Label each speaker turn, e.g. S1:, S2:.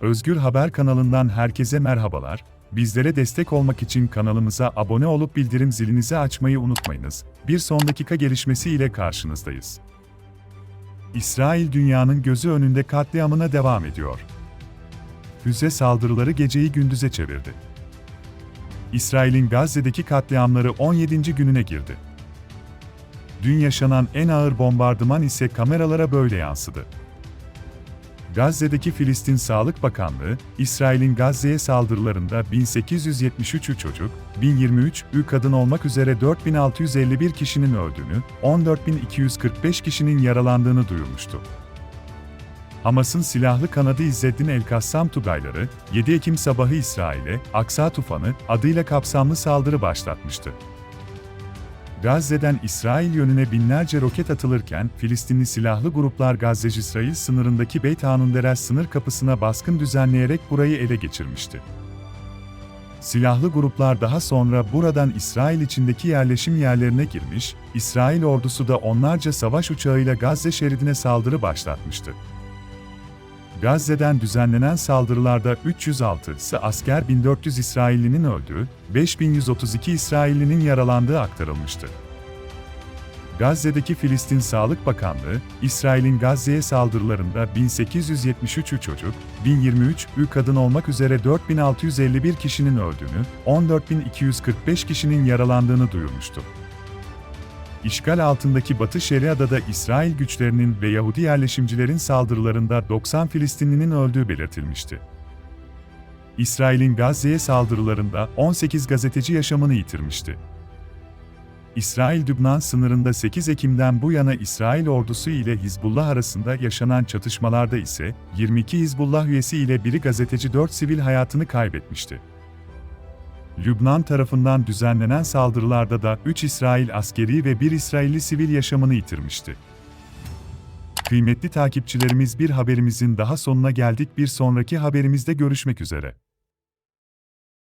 S1: Özgür Haber kanalından herkese merhabalar. Bizlere destek olmak için kanalımıza abone olup bildirim zilinizi açmayı unutmayınız. Bir son dakika gelişmesi ile karşınızdayız. İsrail dünyanın gözü önünde katliamına devam ediyor. Füze saldırıları geceyi gündüze çevirdi. İsrail'in Gazze'deki katliamları 17. gününe girdi. Dün yaşanan en ağır bombardıman ise kameralara böyle yansıdı. Gazze'deki Filistin Sağlık Bakanlığı, İsrail'in Gazze'ye saldırılarında 1873 çocuk, 1023 ü kadın olmak üzere 4651 kişinin öldüğünü, 14245 kişinin yaralandığını duyurmuştu. Hamas'ın silahlı kanadı İzzeddin El-Kassam Tugayları, 7 Ekim sabahı İsrail'e Aksa Tufanı adıyla kapsamlı saldırı başlatmıştı. Gazze'den İsrail yönüne binlerce roket atılırken Filistinli silahlı gruplar Gazze-İsrail sınırındaki Beyt Hanunderer sınır kapısına baskın düzenleyerek burayı ele geçirmişti. Silahlı gruplar daha sonra buradan İsrail içindeki yerleşim yerlerine girmiş, İsrail ordusu da onlarca savaş uçağıyla Gazze şeridine saldırı başlatmıştı. Gazze'den düzenlenen saldırılarda 306'sı asker 1400 İsraillinin öldüğü, 5132 İsraillinin yaralandığı aktarılmıştı. Gazze'deki Filistin Sağlık Bakanlığı, İsrail'in Gazze'ye saldırılarında 1873 çocuk, 1023 ü kadın olmak üzere 4651 kişinin öldüğünü, 14245 kişinin yaralandığını duyurmuştu. İşgal altındaki Batı Şeria'da da İsrail güçlerinin ve Yahudi yerleşimcilerin saldırılarında 90 Filistinlinin öldüğü belirtilmişti. İsrail'in Gazze'ye saldırılarında 18 gazeteci yaşamını yitirmişti. İsrail-Dübnan sınırında 8 Ekim'den bu yana İsrail ordusu ile Hizbullah arasında yaşanan çatışmalarda ise 22 Hizbullah üyesi ile biri gazeteci 4 sivil hayatını kaybetmişti. Lübnan tarafından düzenlenen saldırılarda da 3 İsrail askeri ve 1 İsrailli sivil yaşamını yitirmişti. Kıymetli takipçilerimiz bir haberimizin daha sonuna geldik. Bir sonraki haberimizde görüşmek üzere.